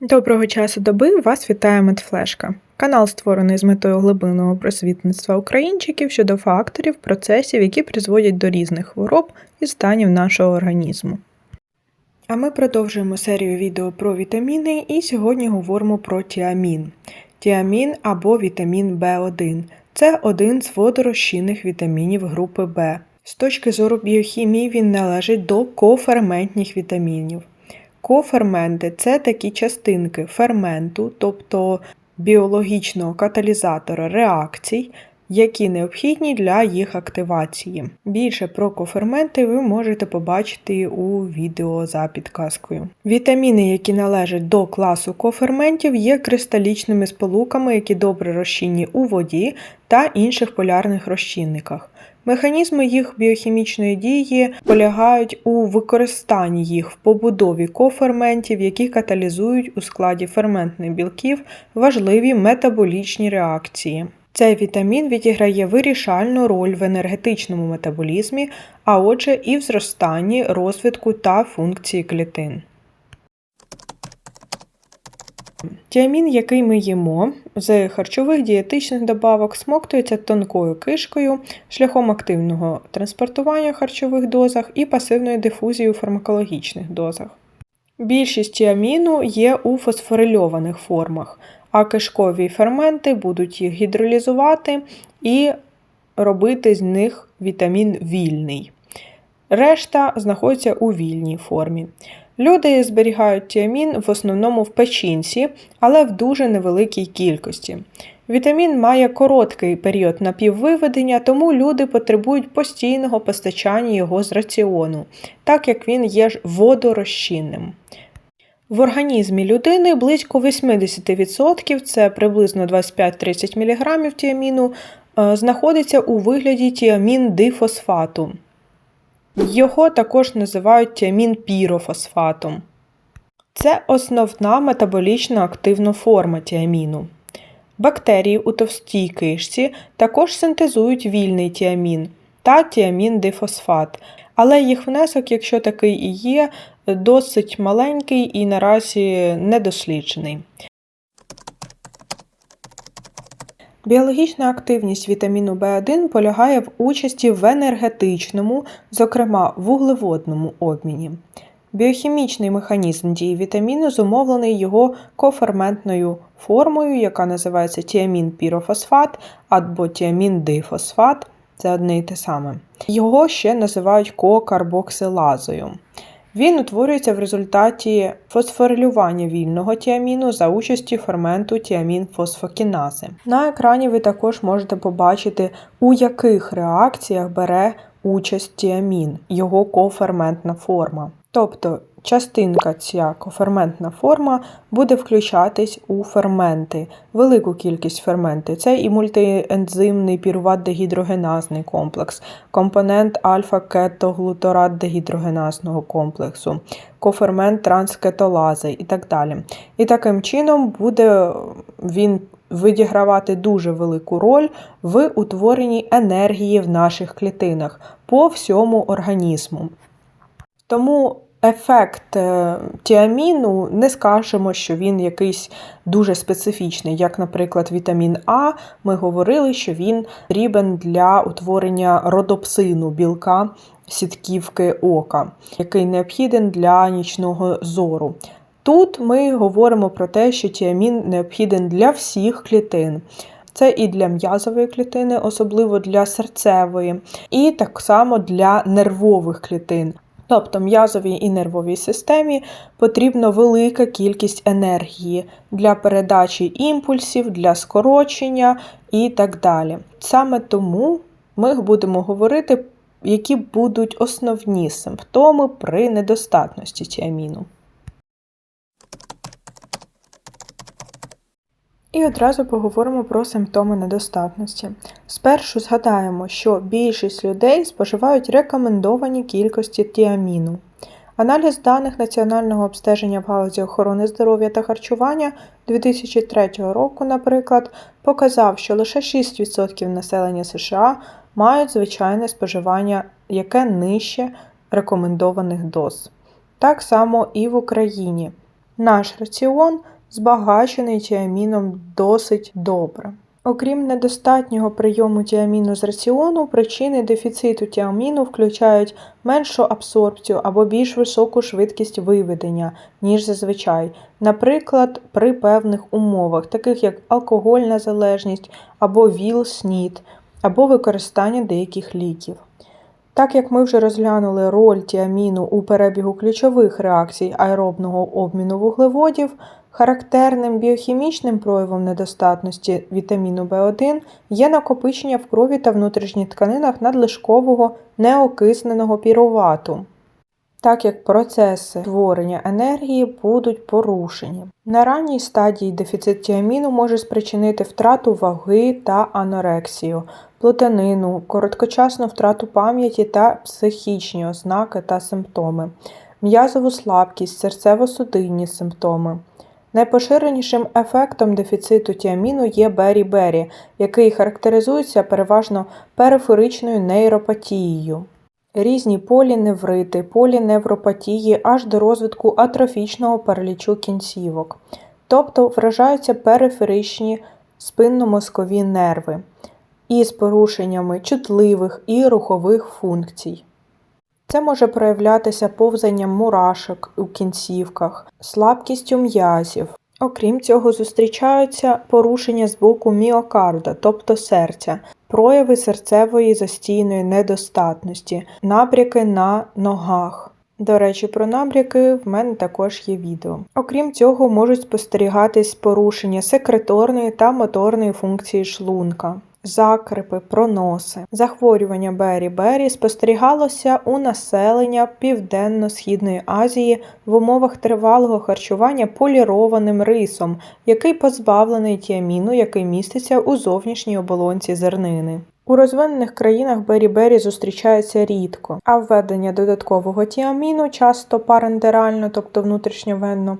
Доброго часу доби! Вас вітає Медфлешка. Канал створений з метою глибинного просвітництва українчиків щодо факторів, процесів, які призводять до різних хвороб і станів нашого організму. А ми продовжуємо серію відео про вітаміни і сьогодні говоримо про тіамін. Тіамін або вітамін В1 це один з водорозчинних вітамінів групи В. З точки зору біохімії він належить до коферментних вітамінів. Коферменти це такі частинки ферменту, тобто біологічного каталізатора реакцій, які необхідні для їх активації. Більше про коферменти ви можете побачити у відео за підказкою. Вітаміни, які належать до класу коферментів, є кристалічними сполуками, які добре розчинні у воді та інших полярних розчинниках. Механізми їх біохімічної дії полягають у використанні їх в побудові коферментів, які каталізують у складі ферментних білків важливі метаболічні реакції. Цей вітамін відіграє вирішальну роль в енергетичному метаболізмі, а отже, і в зростанні, розвитку та функції клітин. Тіамін, який ми їмо, з харчових дієтичних добавок смоктується тонкою кишкою шляхом активного транспортування в харчових дозах і пасивної дифузії у фармакологічних дозах. Більшість тіаміну є у фосфорильованих формах, а кишкові ферменти будуть їх гідролізувати і робити з них вітамін вільний. Решта знаходиться у вільній формі. Люди зберігають тіамін в основному в печінці, але в дуже невеликій кількості. Вітамін має короткий період напіввиведення, тому люди потребують постійного постачання його з раціону, так як він є ж водорозчинним. В організмі людини близько 80%, це приблизно 25-30 мг тіаміну, е, знаходиться у вигляді тіамін дифосфату. Його також називають тіамін пірофосфатом. Це основна метаболічно активна форма тіаміну. Бактерії у товстій кишці також синтезують вільний тіамін та тіамін дифосфат, але їх внесок, якщо такий і є, досить маленький і наразі недосліджений. Біологічна активність вітаміну В1 полягає в участі в енергетичному, зокрема вуглеводному обміні. Біохімічний механізм дії вітаміну зумовлений його коферментною формою, яка називається тіамін пірофосфат або тіамін дифосфат це одне й те саме. Його ще називають кокарбоксилазою. Він утворюється в результаті фосфорилювання вільного тіаміну за участі ферменту тіамін-фосфокінази. На екрані ви також можете побачити, у яких реакціях бере участь тіамін, його коферментна форма. Тобто частинка ця коферментна форма буде включатись у ферменти, велику кількість ферменти. Це і мультиензимний піруват дегідрогеназний комплекс, компонент альфа-кетоглуторат дегідрогеназного комплексу, кофермент транскетолази і так далі. І таким чином буде він відігравати дуже велику роль в утворенні енергії в наших клітинах по всьому організму. Тому ефект е, тіаміну не скажемо, що він якийсь дуже специфічний, як, наприклад, вітамін А. Ми говорили, що він потрібен для утворення родопсину білка сітківки ока, який необхіден для нічного зору. Тут ми говоримо про те, що тіамін необхіден для всіх клітин. Це і для м'язової клітини, особливо для серцевої, і так само для нервових клітин. Тобто м'язовій і нервовій системі потрібна велика кількість енергії для передачі імпульсів, для скорочення і так далі. Саме тому ми будемо говорити, які будуть основні симптоми при недостатності тіаміну. І одразу поговоримо про симптоми недостатності. Спершу згадаємо, що більшість людей споживають рекомендовані кількості тіаміну. Аналіз даних Національного обстеження в галузі охорони здоров'я та харчування 2003 року, наприклад, показав, що лише 6% населення США мають звичайне споживання, яке нижче рекомендованих доз. Так само і в Україні. Наш раціон збагачений тіаміном досить добре. Окрім недостатнього прийому тіаміну з раціону, причини дефіциту тіаміну включають меншу абсорбцію або більш високу швидкість виведення, ніж зазвичай, наприклад, при певних умовах, таких як алкогольна залежність або ВІЛ-СНІД, або використання деяких ліків. Так як ми вже розглянули роль тіаміну у перебігу ключових реакцій аеробного обміну вуглеводів, характерним біохімічним проявом недостатності вітаміну В1 є накопичення в крові та внутрішніх тканинах надлишкового неокисненого пірувату, так як процеси творення енергії будуть порушені. На ранній стадії дефіцит тіаміну може спричинити втрату ваги та анорексію, плутанину, короткочасну втрату пам'яті та психічні ознаки та симптоми, м'язову слабкість, серцево-судинні симптоми. Найпоширенішим ефектом дефіциту тіаміну є бері-бері, який характеризується переважно периферичною нейропатією. Різні поліневрити, поліневропатії аж до розвитку атрофічного паралічу кінцівок, тобто вражаються периферичні спинномозкові нерви із порушеннями чутливих і рухових функцій. Це може проявлятися повзанням мурашок у кінцівках, слабкістю м'язів. Окрім цього, зустрічаються порушення з боку міокарда, тобто серця, прояви серцевої застійної недостатності, набряки на ногах. До речі, про набряки в мене також є відео. Окрім цього, можуть спостерігатись порушення секреторної та моторної функції шлунка закрипи, проноси. Захворювання Бері-Бері спостерігалося у населення Південно-Східної Азії в умовах тривалого харчування полірованим рисом, який позбавлений тіаміну, який міститься у зовнішній оболонці зернини. У розвинених країнах бері-бері зустрічається рідко, а введення додаткового тіаміну, часто парентерально, тобто внутрішньовенно,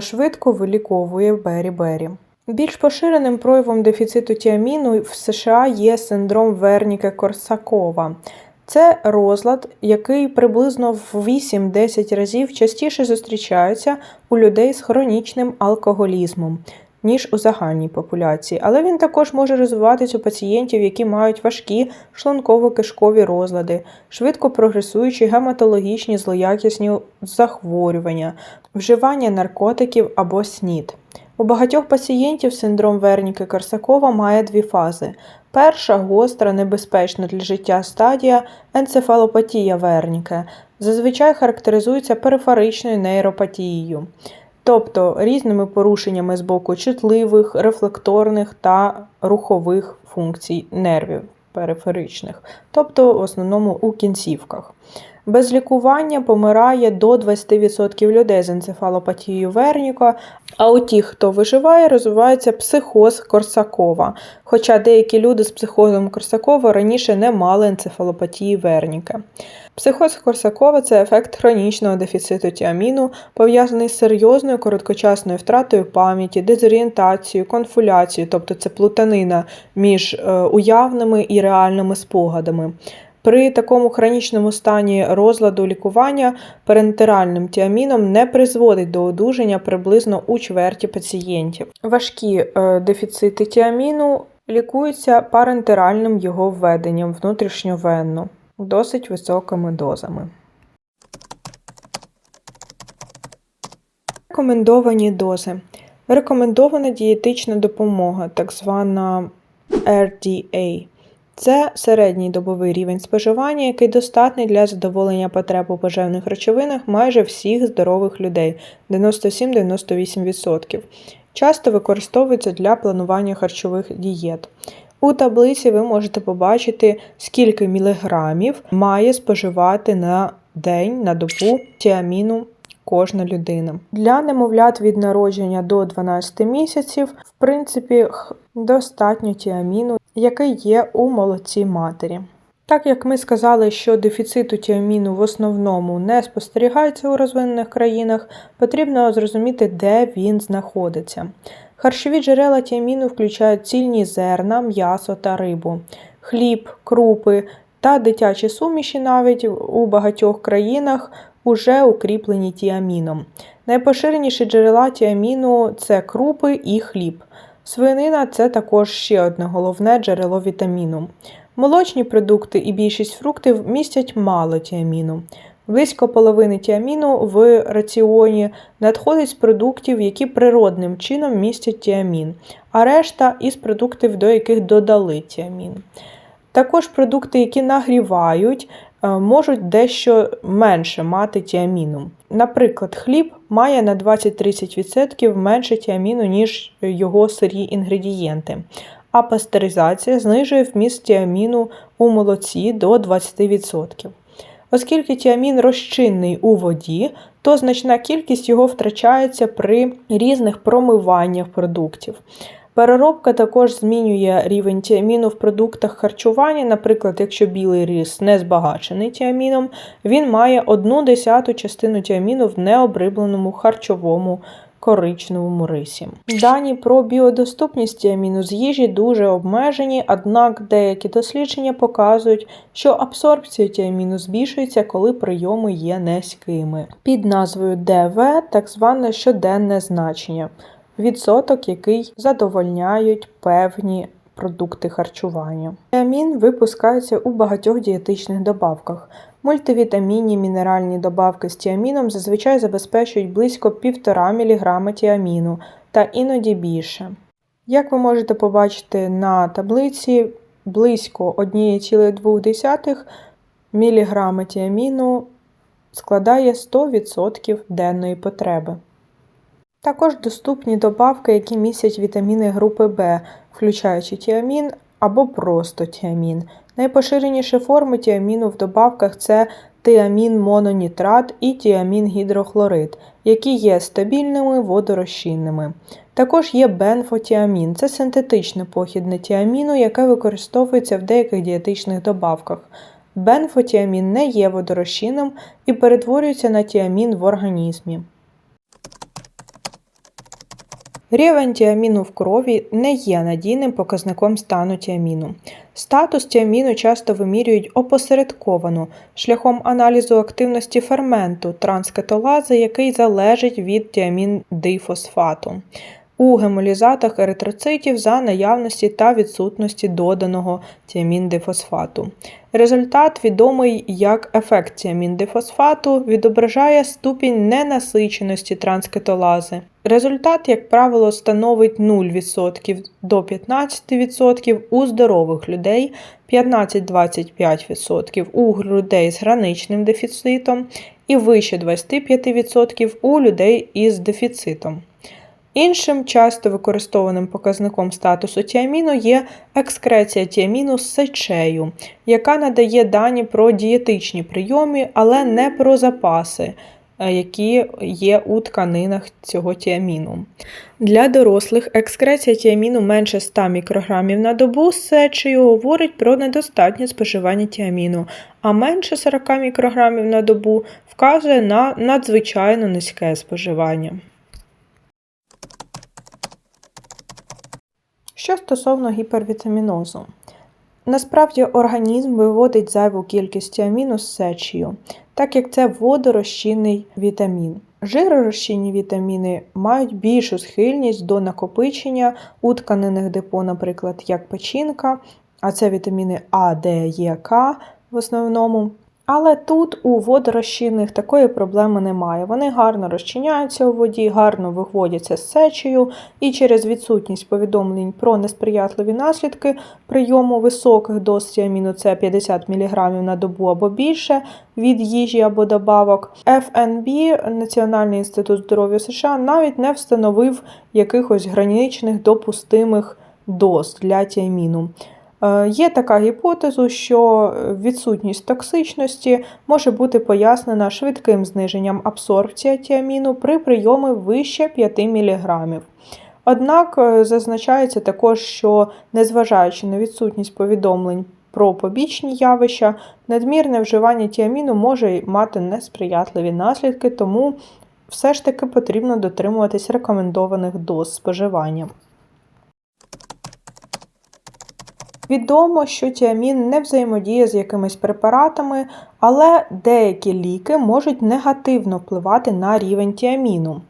швидко виліковує бері-бері. Більш поширеним проявом дефіциту тіаміну в США є синдром верніке корсакова Це розлад, який приблизно в 8-10 разів частіше зустрічається у людей з хронічним алкоголізмом, ніж у загальній популяції, але він також може розвиватися у пацієнтів, які мають важкі шлунково-кишкові розлади, швидко прогресуючі гематологічні злоякісні захворювання, вживання наркотиків або СНІД. У багатьох пацієнтів синдром Верніки Корсакова має дві фази. Перша гостра, небезпечна для життя стадія енцефалопатія Верніке, зазвичай характеризується периферичною нейропатією, тобто різними порушеннями з боку чутливих, рефлекторних та рухових функцій нервів периферичних, тобто в основному у кінцівках. Без лікування помирає до 20% людей з енцефалопатією Верніка, а у тих, хто виживає, розвивається психоз Корсакова. Хоча деякі люди з психозом Корсакова раніше не мали енцефалопатії Верніка. Психоз Корсакова це ефект хронічного дефіциту тіаміну, пов'язаний з серйозною короткочасною втратою пам'яті, дезорієнтацією, конфуляцією, тобто це плутанина між е, уявними і реальними спогадами. При такому хронічному стані розладу лікування парентеральним тіаміном не призводить до одужання приблизно у чверті пацієнтів. Важкі е, дефіцити тіаміну лікуються парентеральним його введенням внутрішньовенно, досить високими дозами. Рекомендовані дози. Рекомендована дієтична допомога, так звана RDA. Це середній добовий рівень споживання, який достатний для задоволення потреб у поживних речовинах майже всіх здорових людей 97-98%. Часто використовується для планування харчових дієт. У таблиці ви можете побачити, скільки міліграмів має споживати на день на добу тіаміну кожна людина. Для немовлят від народження до 12 місяців, в принципі, достатньо тіаміну, який є у молоці матері. Так як ми сказали, що дефіциту тіаміну в основному не спостерігається у розвинених країнах, потрібно зрозуміти, де він знаходиться. Харчові джерела тіаміну включають цільні зерна, м'ясо та рибу, хліб, крупи та дитячі суміші навіть у багатьох країнах уже укріплені тіаміном. Найпоширеніші джерела тіаміну це крупи і хліб. Свинина це також ще одне головне джерело вітаміну. Молочні продукти і більшість фруктів містять мало тіаміну. Близько половини тіаміну в раціоні надходить з продуктів, які природним чином містять тіамін, а решта із продуктів, до яких додали тіамін. Також продукти, які нагрівають, можуть дещо менше мати тіаміну. Наприклад, хліб має на 20-30% менше тіаміну, ніж його сирі інгредієнти, а пастеризація знижує вміст тіаміну у молоці до 20%. Оскільки тіамін розчинний у воді, то значна кількість його втрачається при різних промиваннях продуктів. Переробка також змінює рівень тіаміну в продуктах харчування. Наприклад, якщо білий рис не збагачений тіаміном, він має одну десяту частину тіаміну в необрибленому харчовому коричневому рисі. Дані про біодоступність тіаміну з їжі дуже обмежені, однак деякі дослідження показують, що абсорбція тіаміну збільшується, коли прийоми є низькими. Під назвою ДВ так зване щоденне значення відсоток, який задовольняють певні продукти харчування. Тіамін випускається у багатьох дієтичних добавках. Мультивітамінні мінеральні добавки з тіаміном зазвичай забезпечують близько 1,5 мг тіаміну та іноді більше. Як ви можете побачити на таблиці, близько 1,2 мг тіаміну складає 100% денної потреби. Також доступні добавки, які містять вітаміни групи В, включаючи тіамін або просто тіамін. Найпоширеніші форми тіаміну в добавках це тіамін мононітрат і тіамін гідрохлорид, які є стабільними водорозчинними. Також є бенфотіамін це синтетичне похідне тіаміну, яке використовується в деяких дієтичних добавках. Бенфотіамін не є водорозчинним і перетворюється на тіамін в організмі. Рівень тіаміну в крові не є надійним показником стану тіаміну. Статус тіаміну часто вимірюють опосередковано шляхом аналізу активності ферменту транскетолази, який залежить від тіамін-дифосфату у гемолізатах еритроцитів за наявності та відсутності доданого тіаміндифосфату. Результат, відомий як ефект тіаміндифосфату, відображає ступінь ненасиченості транскетолази. Результат, як правило, становить 0% до 15% у здорових людей, 15-25% у людей з граничним дефіцитом і вище 25% у людей із дефіцитом. Іншим часто використованим показником статусу тіаміну є екскреція тіаміну з сечею, яка надає дані про дієтичні прийоми, але не про запаси, е, які є у тканинах цього тіаміну. Для дорослих екскреція тіаміну менше 100 мікрограмів на добу з сечею говорить про недостатнє споживання тіаміну, а менше 40 мікрограмів на добу вказує на надзвичайно низьке споживання. Що стосовно гіпервітамінозу, насправді організм виводить зайву кількість тіаміну з сечею, так як це водорозчинний вітамін. Жиророзчинні вітаміни мають більшу схильність до накопичення у тканинних депо, наприклад, як печінка, а це вітаміни А, Д, Е, К в основному. Але тут у водорозчинних такої проблеми немає. Вони гарно розчиняються у воді, гарно виводяться з сечею, і через відсутність повідомлень про несприятливі наслідки прийому високих доз тіаміну – це 50 мг на добу або більше від їжі або добавок. ФНБ, Національний інститут здоров'я США, навіть не встановив якихось граничних допустимих доз для тіаміну. Е, є така гіпотеза, що відсутність токсичності може бути пояснена швидким зниженням абсорбції тіаміну при прийомі вище 5 мг. Однак е, зазначається також, що незважаючи на відсутність повідомлень про побічні явища, надмірне вживання тіаміну може мати несприятливі наслідки, тому все ж таки потрібно дотримуватись рекомендованих доз споживання. Відомо, що тіамін не взаємодіє з якимись препаратами, але деякі ліки можуть негативно впливати на рівень тіаміну.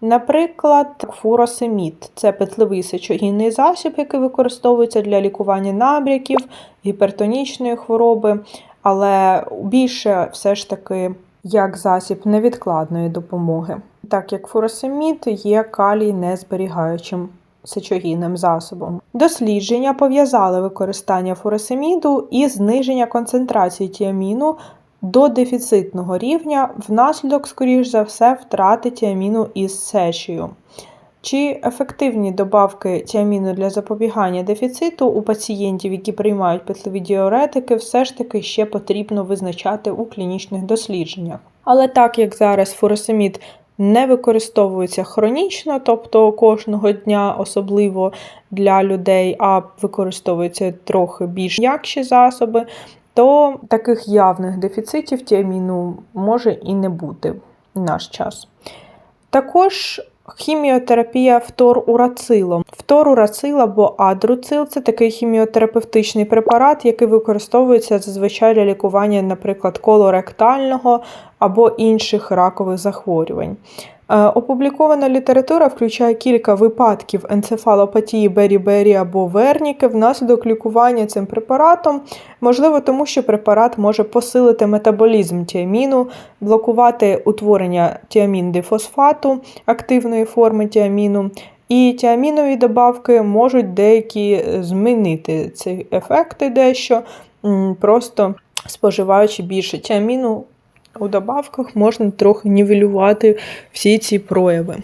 Наприклад, фуросемід це петлевий сечогінний засіб, який використовується для лікування набряків, гіпертонічної хвороби, але більше все ж таки як засіб невідкладної допомоги, так як фуросемід є калій незберігаючим сечогінним засобом. Дослідження пов'язали використання фуросеміду і зниження концентрації тіаміну до дефіцитного рівня, внаслідок, скоріш за все, втрати тіаміну із сечею. Чи ефективні добавки тіаміну для запобігання дефіциту у пацієнтів, які приймають петлові діуретики, все ж таки ще потрібно визначати у клінічних дослідженнях. Але так як зараз фуросемід не використовується хронічно, тобто кожного дня, особливо для людей, а використовуються трохи більш м'якші засоби, то таких явних дефіцитів тіаміну може і не бути в наш час. Також хіміотерапія фторурацилом. Фторурацил або адруцил це такий хіміотерапевтичний препарат, який використовується зазвичай для лікування, наприклад, колоректального або інших ракових захворювань. Е, опублікована література включає кілька випадків енцефалопатії бері-бері або верніки внаслідок лікування цим препаратом, можливо, тому що препарат може посилити метаболізм тіаміну, блокувати утворення тіамін-дифосфату, активної форми тіаміну. І тіамінові добавки можуть деякі змінити ці ефекти дещо, просто споживаючи більше тіаміну у добавках можна трохи нівелювати всі ці прояви.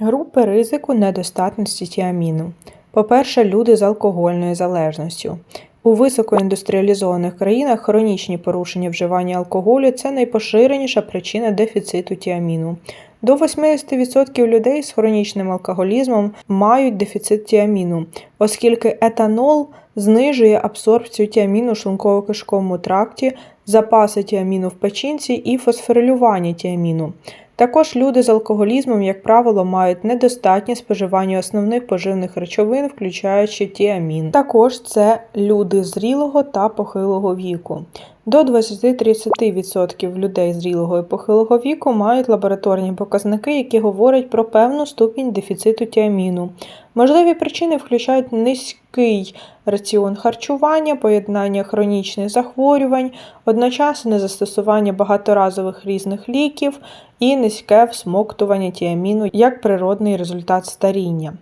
Групи ризику недостатності тіаміну. По-перше, люди з алкогольною залежністю. У високоіндустріалізованих країнах хронічні порушення вживання алкоголю це найпоширеніша причина дефіциту тіаміну. До 80% людей з хронічним алкоголізмом мають дефіцит тіаміну, оскільки етанол знижує абсорбцію тіаміну у шлунково-кишковому тракті, запаси тіаміну в печінці і фосфорилювання тіаміну. Також люди з алкоголізмом, як правило, мають недостатнє споживання основних поживних речовин, включаючи тіамін. Також це люди зрілого та похилого віку. До 20-30% людей зрілого і похилого віку мають лабораторні показники, які говорять про певну ступінь дефіциту тіаміну. Можливі причини включають низький раціон харчування, поєднання хронічних захворювань, одночасне застосування багаторазових різних ліків і низьке всмоктування тіаміну як природний результат старіння.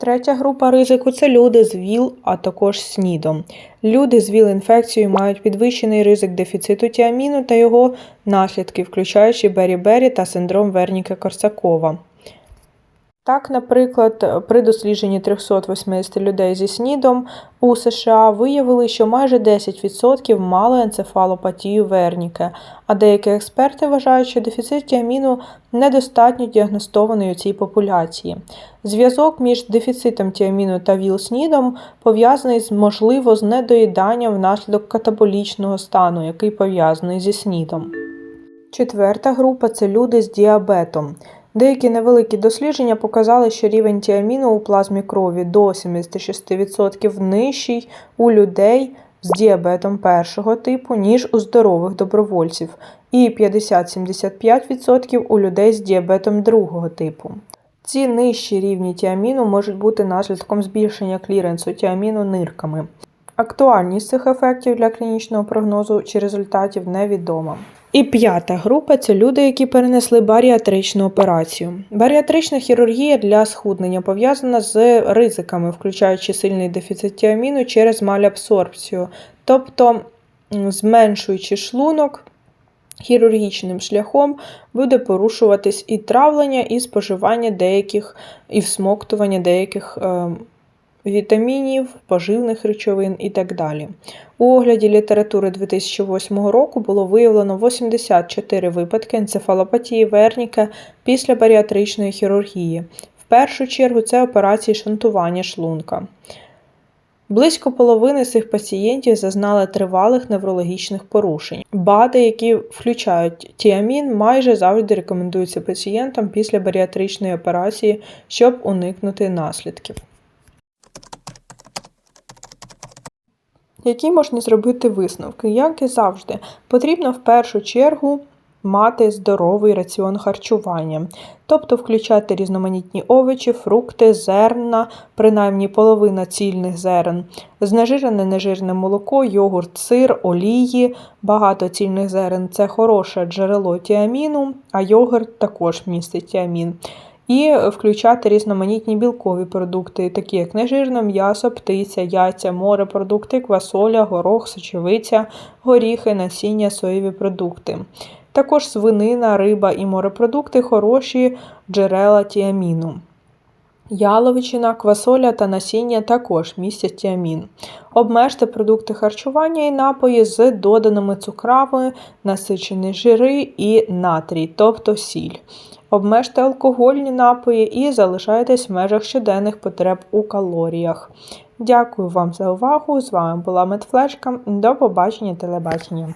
Третя група ризику це люди з ВІЛ, а також СНІДом. Люди з ВІЛ-інфекцією мають підвищений ризик дефіциту тіаміну та його наслідки, включаючи бері-бері та синдром Верніка Корсакова. Так, наприклад, при дослідженні 380 людей зі СНІДом у США виявили, що майже 10% мали енцефалопатію Верніке, а деякі експерти вважають, що дефіцит тіаміну недостатньо діагностований у цій популяції. Зв'язок між дефіцитом тіаміну та ВІЛ-СНІДом пов'язаний з, можливо, з недоїданням внаслідок катаболічного стану, який пов'язаний зі СНІДом. Четверта група це люди з діабетом. Деякі невеликі дослідження показали, що рівень тіаміну у плазмі крові до 76% нижчий у людей з діабетом першого типу, ніж у здорових добровольців, і 50-75% у людей з діабетом другого типу. Ці нижчі рівні тіаміну можуть бути наслідком збільшення кліренсу тіаміну нирками. Актуальність цих ефектів для клінічного прогнозу чи результатів невідома. І п'ята група це люди, які перенесли баріатричну операцію. Баріатрична хірургія для схуднення пов'язана з ризиками, включаючи сильний дефіцит тіаміну через малябсорбцію, тобто зменшуючи шлунок. Хірургічним шляхом буде порушуватись і травлення, і споживання деяких, і всмоктування деяких е, вітамінів, поживних речовин і так далі. У огляді літератури 2008 року було виявлено 84 випадки енцефалопатії Верніка після баріатричної хірургії. В першу чергу це операції шунтування шлунка. Близько половини цих пацієнтів зазнали тривалих неврологічних порушень. БАДи, які включають тіамін, майже завжди рекомендуються пацієнтам після баріатричної операції, щоб уникнути наслідків. Які можна зробити висновки? Як і завжди, потрібно в першу чергу мати здоровий раціон харчування, тобто включати різноманітні овочі, фрукти, зерна, принаймні половина цільних зерен, знежирене нежирне молоко, йогурт, сир, олії, багато цільних зерен це хороше джерело тіаміну, а йогурт також містить тіамін. І включати різноманітні білкові продукти, такі як нежирне м'ясо, птиця, яйця, морепродукти, квасоля, горох, сочевиця, горіхи, насіння, соєві продукти. Також свинина, риба і морепродукти хороші джерела тіаміну. Яловичина, квасоля та насіння також містять тіамін. Обмежте продукти харчування і напої з доданими цукрами, насичені жири і натрій, тобто сіль. Обмежте алкогольні напої і залишайтесь в межах щоденних потреб у калоріях. Дякую вам за увагу! З вами була Медфлешка. До побачення телебачення.